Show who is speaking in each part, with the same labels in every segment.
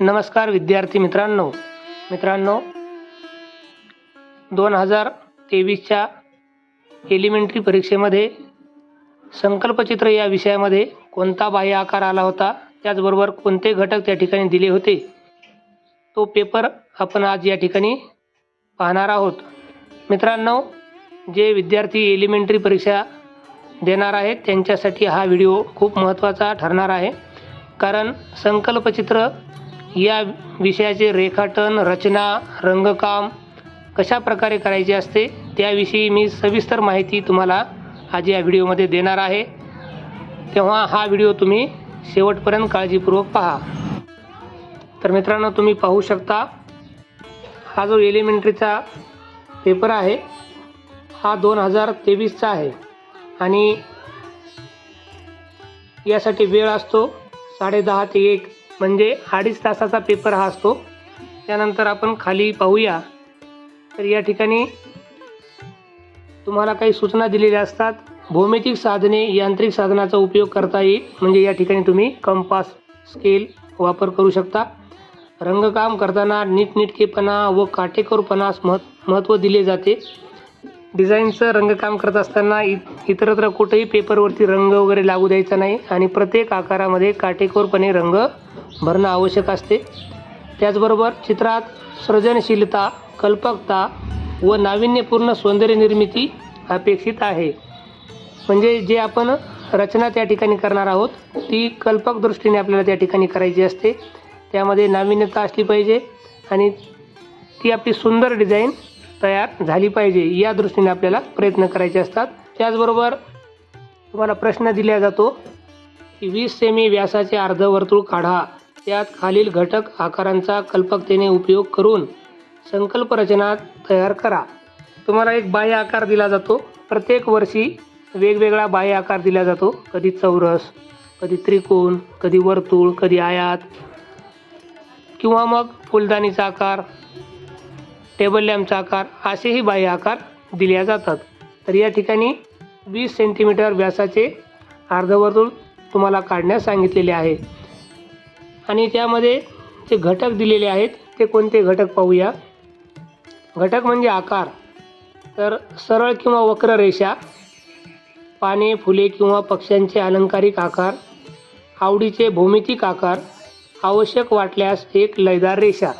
Speaker 1: नमस्कार विद्यार्थी मित्रांनो. मित्रांनो दोन हजार तेवीसच्या एलिमेंटरी परीक्षेमध्ये संकल्पचित्र या विषयामध्ये कोणता बाह्य आकार आला होता? त्याचबरोबर कोणते घटक त्या ठिकाणी दिले होते? तो पेपर आपण आज या ठिकाणी पाहणार आहोत. मित्रांनो जे विद्यार्थी एलिमेंटरी परीक्षा देणार आहेत त्यांच्यासाठी हा व्हिडिओ खूप महत्त्वाचा ठरणार आहे. कारण संकल्पचित्र या विषयाचे रेखाटन रचना रंगकाम कशा प्रकारे करायचे असते त्याविषयी मी सविस्तर माहिती तुम्हाला आज या व्हिडिओमध्ये देणार आहे. तेव्हा हा व्हिडिओ तुम्ही शेवटपर्यंत काळजीपूर्वक पहा. तर मित्रांनो तुम्ही पाहू शकता हा जो एलिमेंटरीचा पेपर आहे हा दोन हजार तेवीसचा आहे. आणि यासाठी वेळ असतो साडेदहा ते एक. म्हणजे अडीच तासाचा पेपर हा असतो. त्यानंतर आपण खाली पाहूया. तर या ठिकाणी तुम्हाला काही सूचना दिलेल्या असतात. भौमितिक साधने यांत्रिक साधनाचा उपयोग करता येईल. म्हणजे या ठिकाणी तुम्ही कंपास स्केल वापर करू शकता. रंगकाम करताना नीटनीटकेपणा व काटेकोरपणास महत् महत्त्व दिले जाते. डिझाईनचं रंगकाम करत असताना इ इतरत्र कुठेही पेपरवरती रंग वगैरे लागू द्यायचा नाही. आणि प्रत्येक आकारामध्ये काटेकोरपणे रंग भरणं आवश्यक असते. त्याचबरोबर चित्रात सृजनशीलता कल्पकता व नाविन्यपूर्ण सौंदर्य निर्मिती अपेक्षित आहे. म्हणजे जे आपण रचना त्या ठिकाणी करणार आहोत ती कल्पक दृष्टीने आपल्याला त्या ठिकाणी करायची असते. त्यामध्ये नाविन्यता असली पाहिजे आणि ती आपली सुंदर डिझाईन तयार झाली पाहिजे या दृष्टीने आपल्याला प्रयत्न करायचे असतात. त्याचबरोबर तुम्हाला प्रश्न दिला जातो की वीस सेमी व्यासाचे अर्धवर्तुळ काढा. त्यात खालील घटक आकारांचा कल्पकतेने उपयोग करून संकल्प रचना तयार करा. तुम्हाला एक बाह्य आकार दिला जातो. प्रत्येक वर्षी वेगवेगळा बाह्य आकार दिला जातो. कधी चौरस कधी त्रिकोण कधी वर्तुळ कधी आयात किंवा मग फुलदाणीचा आकार टेबल लॅम्पचा आकार असेही बाह्य आकार दिल्या जातात. तर या ठिकाणी वीस सेंटीमीटर व्यासाचे अर्धवर्तुळ तुम्हाला काढण्यास सांगितलेले आहे. आणि त्यामध्ये जे घटक दिलेले आहेत ते कोणते घटक पाहूया? घटक म्हणजे आकार. तर सरळ किंवा वक्र रेषा पाने फुले किंवा पक्ष्यांचे अलंकारिक आकार आवडीचे भौमितिक आकार आवश्यक वाटल्यास एक लयदार रेषा.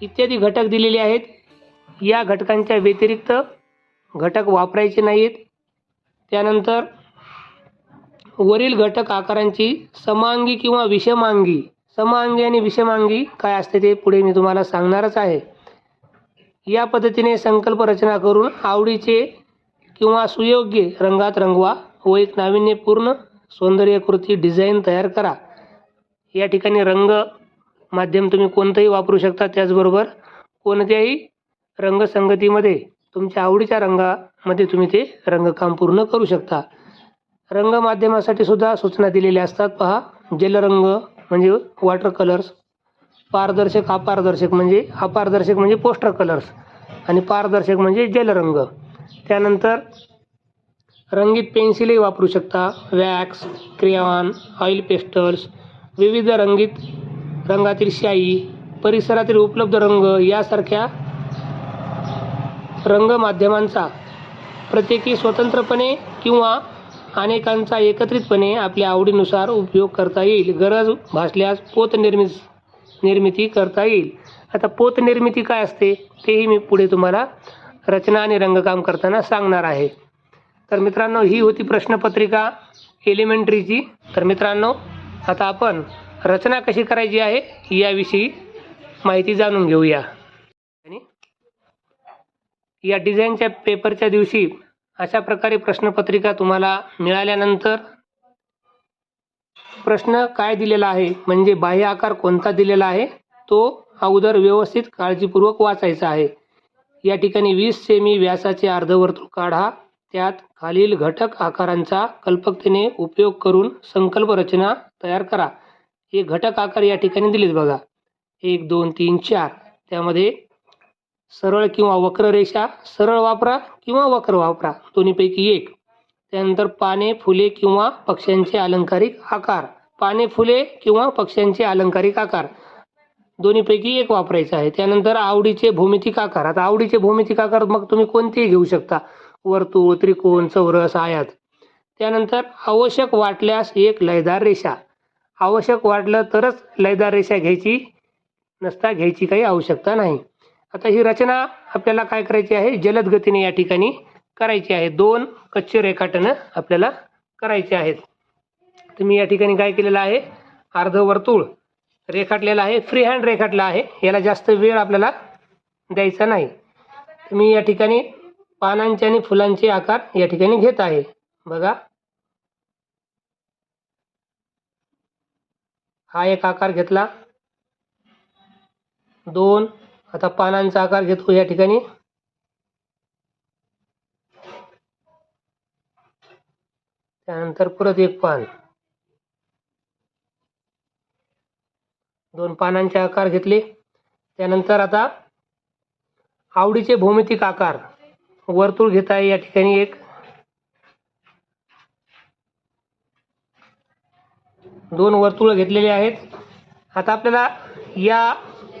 Speaker 1: इत्यादी घटक दिलेले आहेत. या घटकांच्या व्यतिरिक्त घटक वापरायचे नाहीत. त्यानंतर वरील घटक आकारांची समांगी किंवा विषमांगी. समांगी आणि विषमांगी काय असते ते पुढे मी तुम्हाला सांगणारच आहे. या पद्धतीने संकल्प रचना करून आवडीचे किंवा सुयोग्य रंगात रंगवा व एक नाविन्यपूर्ण सौंदर्यकृती डिझाईन तयार करा. या ठिकाणी रंग माध्यम तुम्ही कोणतंही वापरू शकता. त्याचबरोबर कोणत्याही रंगसंगतीमध्ये तुमच्या आवडीच्या रंगामध्ये तुम्ही ते रंगकाम पूर्ण करू शकता. रंग माध्यमासाठी सुद्धा सूचना दिलेल्या असतात. पहा जलरंग म्हणजे वॉटर कलर्स पारदर्शक अपारदर्शक म्हणजे अपारदर्शक म्हणजे पोस्टर कलर्स आणि पारदर्शक म्हणजे जलरंग. त्यानंतर रंगीत पेन्सिलही वापरू शकता. वॅक्स क्रियावान ऑइल पेस्टल्स विविध रंगीत रंगातील शाई परिसरातील उपलब्ध रंग यासारख्या रंग माध्यमांचा प्रत्येकी स्वतंत्रपणे किंवा अनेकांचा एकत्रितपणे आपल्या आवडीनुसार उपयोग करता येईल. गरज भासल्यास पोत निर्मिती निर्मिती करता येईल. आता पोत निर्मिती काय असते? तेही मी पुढे तुम्हाला रचना आणि रंगकाम करताना सांगणार आहे. तर मित्रांनो ही होती प्रश्नपत्रिका एलिमेंटरीची. तर मित्रांनो आता आपण रचना कशी करायची आहे याविषयी माहिती जाणून घेऊया. आणि या डिझाईनच्या पेपरच्या दिवशी अशा प्रकारे प्रश्नपत्रिका तुम्हाला मिळाल्यानंतर प्रश्न काय दिलेला आहे? म्हणजे बाह्य आकार कोणता दिलेला आहे? तो अगोदर व्यवस्थित काळजीपूर्वक वाचायचा आहे. या ठिकाणी वीस सेमी व्यासाचे अर्धवर्तुळ काढा. त्यात खालील घटक आकारांचा कल्पकतेने उपयोग करून संकल्प रचना तयार करा. हे घटक आकार या ठिकाणी दिलेत बघा. एक दोन तीन चार. त्यामध्ये सरळ किंवा वक्र रेषा सरळ वापरा किंवा वक्र वापरा दोन्हीपैकी एक. त्यानंतर पाने फुले किंवा पक्ष्यांचे अलंकारिक आकार. पाने फुले किंवा पक्ष्यांचे अलंकारिक आकार. दोन्हीपैकी एक वापरायचं आहे. त्यानंतर आवडीचे भौमितिक आकार. आता आवडीचे भौमितिक आकार मग तुम्ही कोणतेही घेऊ शकता. वर्तुळ त्रिकोण चौरस आयात. त्यानंतर आवश्यक वाटल्यास एक लयदार रेषा. आवश्यक वाटलं तरच लयदार रेषा घ्यायची नसता घ्यायची काही आवश्यकता नाही. आता ही रचना आपल्याला काय करायची आहे? जलद गतीने या ठिकाणी करायची आहे. दोन कच्चे रेखाटनं आपल्याला करायचे आहेत. तुम्ही या ठिकाणी काय केलेलं आहे? अर्धवर्तुळ रेखाटलेला आहे. फ्री हँड रेखाटला आहे. याला जास्त वेळ आपल्याला द्यायचा नाही. तुम्ही या ठिकाणी पानांचे आणि फुलांचे आकार या ठिकाणी घेत आहे. बघा. हा एक आकार घेतला. दोन आता पानांचा आकार घेतो या ठिकाणी. त्यानंतर परत एक पान. दोन पानांचे आकार घेतले. त्यानंतर आता आवडीचे भौमितिक आकार वर्तुळ घेत आहे या ठिकाणी एक. दोन वर्तुळ घेतलेले आहेत. आता आपल्याला या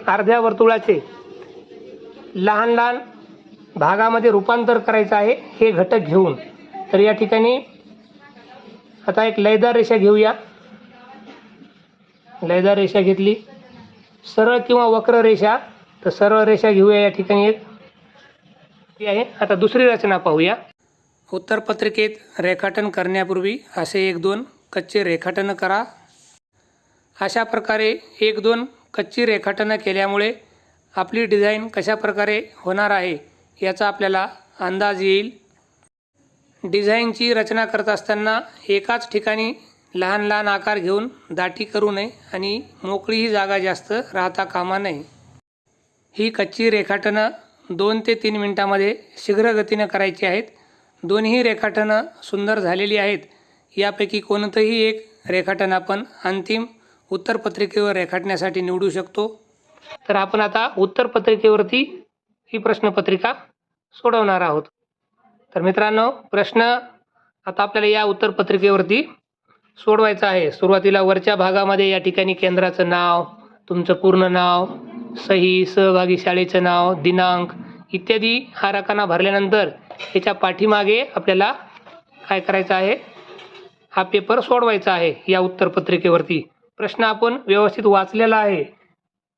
Speaker 1: अर्ध्या वर्तुळाचे लहान लहान भागामध्ये रूपांतर करायचं आहे हे घटक घेऊन. तर या ठिकाणी आता एक लयदार रेषा घेऊया. लयदार रेषा घेतली. सरळ किंवा वक्र रेषा. तर सरळ रेषा घेऊया या ठिकाणी एक. आहे. आता दुसरी रचना पाहूया. उत्तरपत्रिकेत रेखाटन करण्यापूर्वी असे एक दोन कच्चे रेखाटन करा. अशा प्रकारे एक दोन कच्ची रेखाटनं केल्यामुळे आपली डिझाईन कशा प्रकारे होणार आहे याचा आपल्याला अंदाज येईल. डिझाईनची रचना करत असताना एकाच ठिकाणी लहान लहान आकार घेऊन दाटी करू नये आणि मोकळीही जागा जास्त राहता कामा नये. ही कच्ची रेखाटनं दोन ते तीन मिनटामध्ये शीघ्रगतीनं करायची आहेत. दोन्ही रेखाटनं सुंदर झालेली आहेत. यापैकी कोणतंही एक रेखाटन आपण अंतिम उत्तरपत्रिकेवर रेखाटण्यासाठी निवडू शकतो. तर आपण आता उत्तर पत्रिकेवरती ही प्रश्नपत्रिका सोडवणार आहोत. तर मित्रांनो प्रश्न आता आपल्याला या उत्तर पत्रिकेवरती सोडवायचा आहे. सुरुवातीला वरच्या भागामध्ये या ठिकाणी केंद्राचं नाव तुमचं पूर्ण नाव सही सहभागी शाळेचं नाव दिनांक इत्यादी हा रकाना भरल्यानंतर याच्या पाठीमागे आपल्याला काय करायचं आहे? हा पेपर सोडवायचा आहे या उत्तरपत्रिकेवरती प्रश्न आपण व्यवस्थित वाचलेला आहे.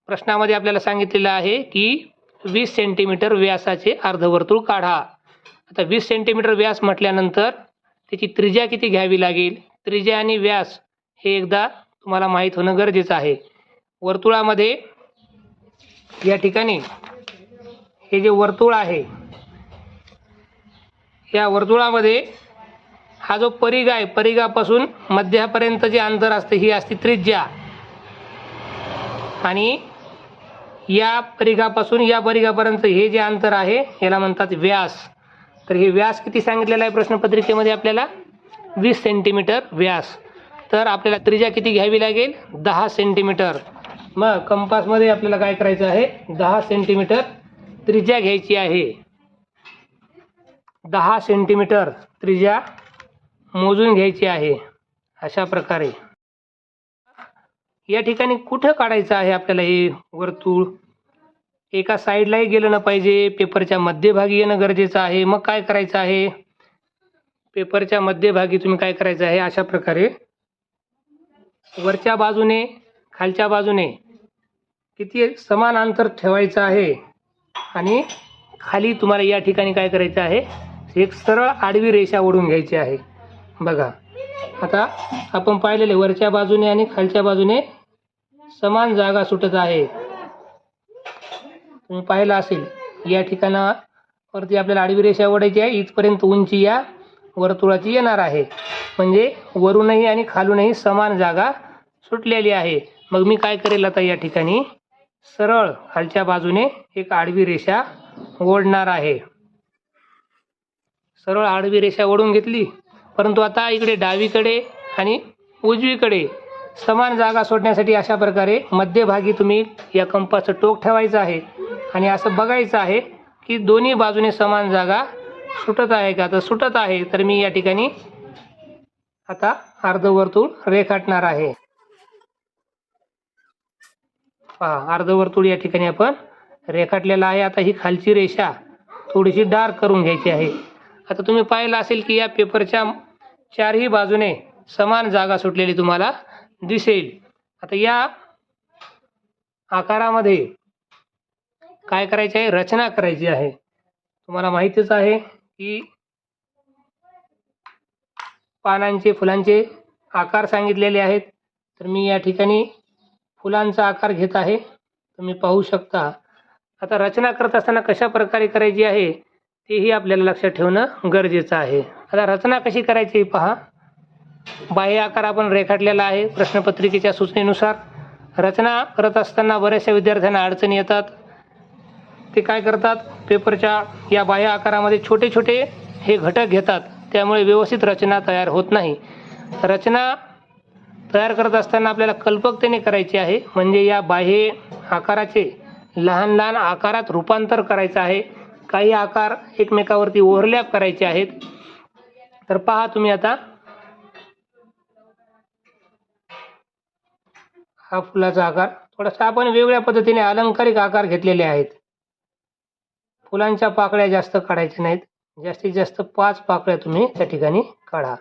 Speaker 1: प्रश्नामध्ये आपल्याला सांगितलेलं आहे की वीस सेंटीमीटर व्यासाचे अर्धवर्तुळ काढा. आता वीस सेंटीमीटर व्यास म्हटल्यानंतर त्याची त्रिज्या किती घ्यावी लागेल? त्रिज्या आणि व्यास हे एकदा तुम्हाला माहीत होणं गरजेचं आहे. वर्तुळामध्ये या ठिकाणी हे जे वर्तुळ आहे या वर्तुळामध्ये हा जो परिघ आहे परिघापासून मध्यापर्यंत जे अंतर असते ही असते त्रिज्या. आणि या परिघापासून या परिघापर्यंत हे जे अंतर आहे याला म्हणतात व्यास. तर हे व्यास किती सांगितलेलं आहे प्रश्नपत्रिकेमध्ये आपल्याला? वीस सेंटीमीटर व्यास. तर आपल्याला त्रिज्या किती घ्यावी लागेल? दहा सेंटीमीटर. मग कंपासमध्ये आपल्याला काय करायचं आहे? दहा सेंटीमीटर त्रिज्या घ्यायची आहे. दहा सेंटीमीटर त्रिज्या मोजून घ्यायची आहे. अशा प्रकारे. या ठिकाणी कुठं काढायचं आहे आपल्याला हे वर्तुळ? एका साईडलाही गेलं ना पाहिजे. पेपरच्या मध्यभागी येणं गरजेचं आहे. मग काय करायचं आहे? पेपरच्या मध्यभागी तुम्ही काय करायचं आहे? अशा प्रकारे वरच्या बाजूने खालच्या बाजूने किती समान अंतर ठेवायचं आहे? आणि खाली तुम्हाला या ठिकाणी काय करायचं आहे? एक सरळ आडवी रेषा ओढून घ्यायची आहे. बघा. आता आपण पाहिलेले वरच्या बाजूने आणि खालच्या बाजूने समान जागा सुटत आहे. तुम्ही पाहिलं असेल या ठिकाणावरती आपल्याला आडवी रेषा ओढायची आहे. इथपर्यंत उंची या वर्तुळाची येणार आहे. म्हणजे वरूनही आणि खालूनही समान जागा सुटलेली आहे. मग मी काय करेल आता या ठिकाणी? सरळ खालच्या बाजूने एक आडवी रेषा ओढणार आहे. सरळ आडवी रेषा ओढून घेतली. परंतु आता इकडे डावीकडे आणि उजवीकडे समान जागा सोडण्यासाठी अशा प्रकारे मध्यभागी तुम्ही या कंपाचं टोक ठेवायचं आहे. आणि असं बघायचं आहे की दोन्ही बाजूने समान जागा सुटत आहे का? तर सुटत आहे तर मी या ठिकाणी आता अर्धवर्तुळ रेखाटणार आहे. पहा अर्धवर्तुळ या ठिकाणी आपण रेखाटलेला आहे. आता ही खालची रेषा थोडीशी डार्क करून घ्यायची आहे. आता तुम्ही पाहिलं असेल की या पेपरच्या चारही बाजूने समान जागा सुटलेली तुम्हाला दिसेल. आता या आकारामध्ये काय करायचे आहे? रचना करायची आहे. तुम्हाला माहितीच आहे की पानांचे फुलांचे आकार सांगितलेले आहेत. तर मी या ठिकाणी फुलांचा आकार घेत आहे. तुम्ही पाहू शकता. आता रचना करत असताना कशा प्रकारे करायची आहे तेही आपल्याला लक्षात ठेवणं गरजेचं आहे. आता रचना कशी करायची पहा. बाह्य आकार आपण रेखाटलेला आहे. प्रश्नपत्रिकेच्या सूचनेनुसार रचना करत असताना बऱ्याचशा विद्यार्थ्यांना अडचणी येतात. ते काय करतात? पेपरच्या या बाह्य आकारामध्ये छोटे छोटे हे घटक घेतात. त्यामुळे व्यवस्थित रचना तयार होत नाही. रचना तयार करत असताना आपल्याला कल्पकतेने करायची आहे. म्हणजे या बाह्य आकाराचे लहान लहान आकारात रूपांतर करायचं आहे. काही आकार एकमेकावरती ओव्हरलॅप करायचे आहेत. तर पहा तुम्ही आता हा फुलाचा आकार थोडासा आपण वेगवेगळ्या पद्धतीने अलंकारिक आकार घेतलेले आहेत. फुलांच्या पाकळ्या जास्त काढायच्या नाहीत. जास्तीत जास्त पाच पाकळ्या तुम्ही त्या ठिकाणी काढा.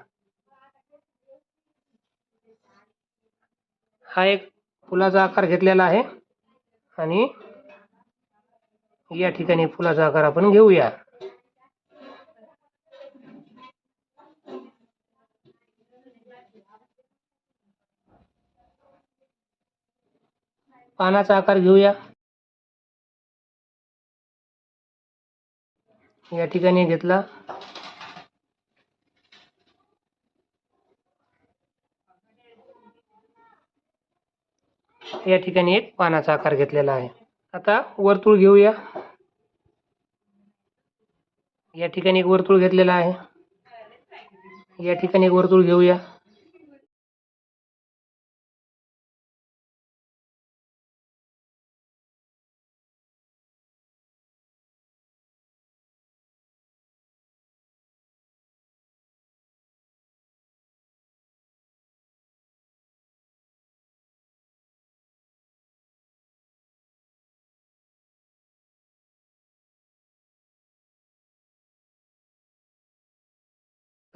Speaker 1: हा एक फुलाचा आकार घेतलेला आहे. आणि या ठिकाणी फुलाचा आकार आपण घेऊया. पानाचा आकार घेऊया. या ठिकाणी घेतला. या ठिकाणी एक पानाचा आकार घेतलेला आहे. आता वर्तुळ घेऊया. या ठिकाणी एक वर्तुळ घेतलेला आहे. या ठिकाणी एक वर्तुळ घेऊया.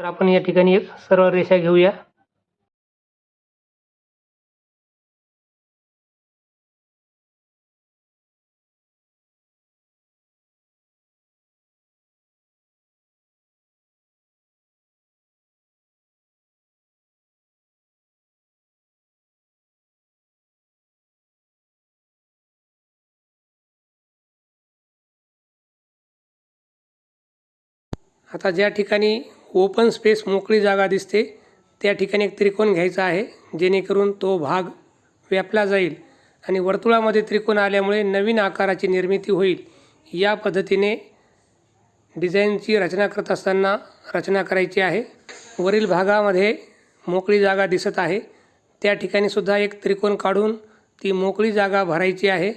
Speaker 1: तर आपण या ठिकाणी एक सरळ रेषा घेऊया. आता ज्या ठिकाणी ओपन स्पेस मोकळी जागा दिसते. त्या ठिकाणी एक त्रिकोण घ्यायचा आहे जेणेकरून तो भाग व्यापला जाईल आणि वर्तुळामध्ये त्रिकोण आल्यामुळे नवीन आकाराची निर्मिती होईल. या पद्धतीने डिझाईनची रचना करत असताना रचना करायची आहे. वरील भागामध्ये मोकळी जागा दिसत आहे. त्या ठिकाणी सुद्धा एक त्रिकोण काढून ती मोकळी जागा भरायची आहे.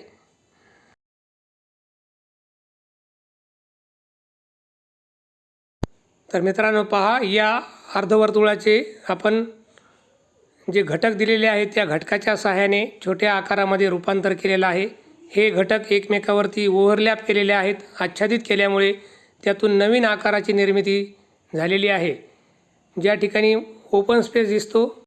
Speaker 1: तर मित्रांनो पहा या अर्धवर्तुळाचे आपण जे घटक दिलेले आहेत त्या घटकाच्या सहाय्याने छोट्या आकारामध्ये रूपांतर केलेलं आहे. हे घटक एकमेकावरती ओव्हरलॅप केलेले आहेत. आच्छादित केल्यामुळे त्यातून नवीन आकाराची निर्मिती झालेली आहे. ज्या ठिकाणी ओपन स्पेस दिसतो